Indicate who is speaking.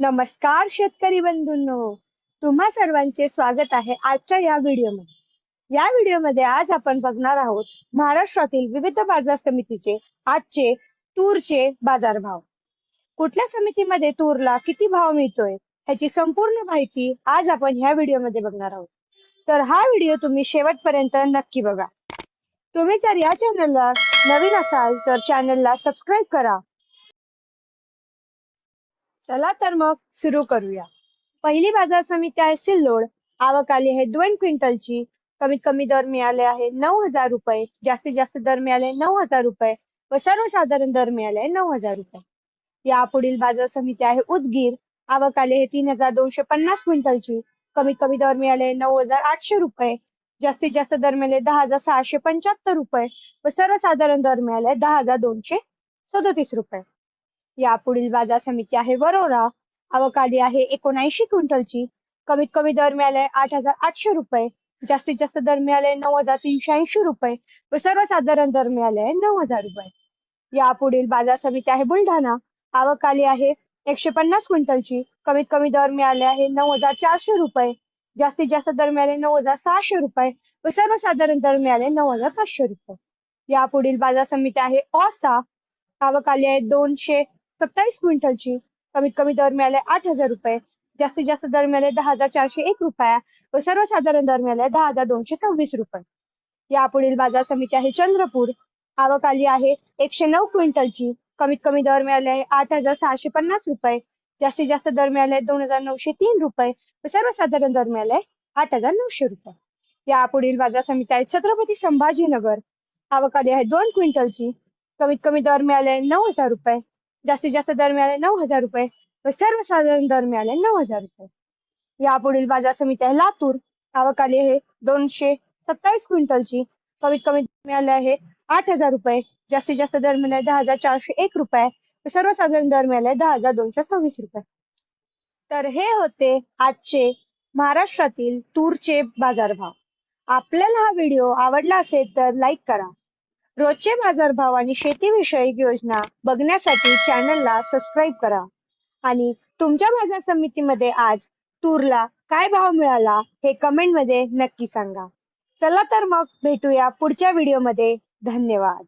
Speaker 1: नमस्कार शेतकरी बंधूंनो. तुम्हा सर्वांचे स्वागत आहे आजच्या या व्हिडिओमध्ये. या व्हिडिओमध्ये आज आपण बघणार आहोत महाराष्ट्रातील विविध बाजार समितीचे आजचे तूरचे बाजारभाव. कुठल्या समितीमध्ये तूरला किती भाव मिळतोय ह्याची संपूर्ण माहिती आज आपण ह्या व्हिडिओमध्ये बघणार आहोत. तर हा व्हिडिओ तुम्ही शेवटपर्यंत नक्की बघा. तुम्ही जर या चॅनलला नवीन असाल तर चॅनलला सबस्क्राईब करा. चला तर मग सुरू करूया. पहिली बाजार समिती आहे सिल्लोड. आवक आली आहे दोन क्विंटलची. कमीत कमी दर मिळाले आहे नऊ हजार रुपये. जास्तीत जास्त दर मिळाले नऊ हजार रुपये. व सर्वसाधारण दर मिळाले नऊ हजार रुपये. या पुढील बाजार समिती आहे उदगीर. आवक आली आहे तीन हजार दोनशे पन्नास क्विंटलची. कमीत कमी दर मिळाले नऊ हजार आठशे रुपये. जास्तीत जास्त दर मिळाले दहा हजार सहाशे पंच्याहत्तर रुपये. व सर्वसाधारण दर मिळाले दहा हजार दोनशे सदोतीस रुपये. या पुढील बाजार समिती आहे वरोरा. आवक आली आहे एकोणऐंशी क्विंटलची. कमीत कमी दर मिळाले आठ हजार आठशे रुपये. जास्तीत जास्त दर मिळाले नऊ हजार तीनशे ऐंशी रुपये. व सर्वसाधारण दर मिळाले नऊ हजार रुपये. यापुढील बाजार समिती आहे बुलढाणा. आवक आली आहे एकशे पन्नास क्विंटलची. कमीत कमी दर मिळाले आहे नऊ हजार चारशे रुपये. जास्तीत जास्त दर मिळाले नऊ हजार सहाशे रुपये. व सर्वसाधारण दर मिळाले नऊ हजार पाचशे रुपये. यापुढील बाजार समिती आहे ओसा आवक आली आहे दोनशे सत्तावीस क्विंटलची कमीत कमी दर मिळाले आठ हजार रुपये. जास्तीत जास्त दर मिळाले दहा हजार चारशे एक रुपया व सर्वसाधारण दर मिळाले दहा हजार दोनशे सव्वीस रुपये. यापुढील बाजार समिती आहे चंद्रपूर. आवक आली आहे एकशे नऊ क्विंटलची. कमीत कमी दर मिळाले आठ हजार सहाशे पन्नास रुपये. जास्तीत जास्त दर मिळाले दोन हजार नऊशे तीन रुपये व सर्वसाधारण दर मिळाले आठ हजार नऊशे रुपये. यापुढील बाजार समिती आहे छत्रपती संभाजीनगर. आवक आली आहे दोन क्विंटलची. कमीत कमी दर मिळाले नऊ हजार रुपये. जास्तीत जास्त दर मिळाले नऊ हजार रुपये व सर्वसाधारण दर मिळाले नऊ हजार रुपये. यापुढील बाजार समिती आहे लातूर. आवक आली आहे दोनशे सत्तावीस क्विंटलची कमीत कमी दर मिळाले आहे आठ हजार रुपये. जास्तीत जास्त दर मिळाले दहा हजार चारशे एक रुपये सर्वसाधारण दर मिळाले दहा हजार दोनशे सव्वीस रुपये. तर हे होते आजचे महाराष्ट्रातील तूरचे बाजारभाव. आपल्याला हा व्हिडिओ आवडला असेल तर लाईक करा. रोजचे बाजारभाव आणि शेतीविषयक योजना बघण्यासाठी चॅनलला सबस्क्राईब करा. आणि तुमच्या बाजार समितीमध्ये आज तूरला काय भाव मिळाला हे कमेंटमध्ये नक्की सांगा. चला तर मग भेटूया पुढच्या व्हिडिओमध्ये. धन्यवाद.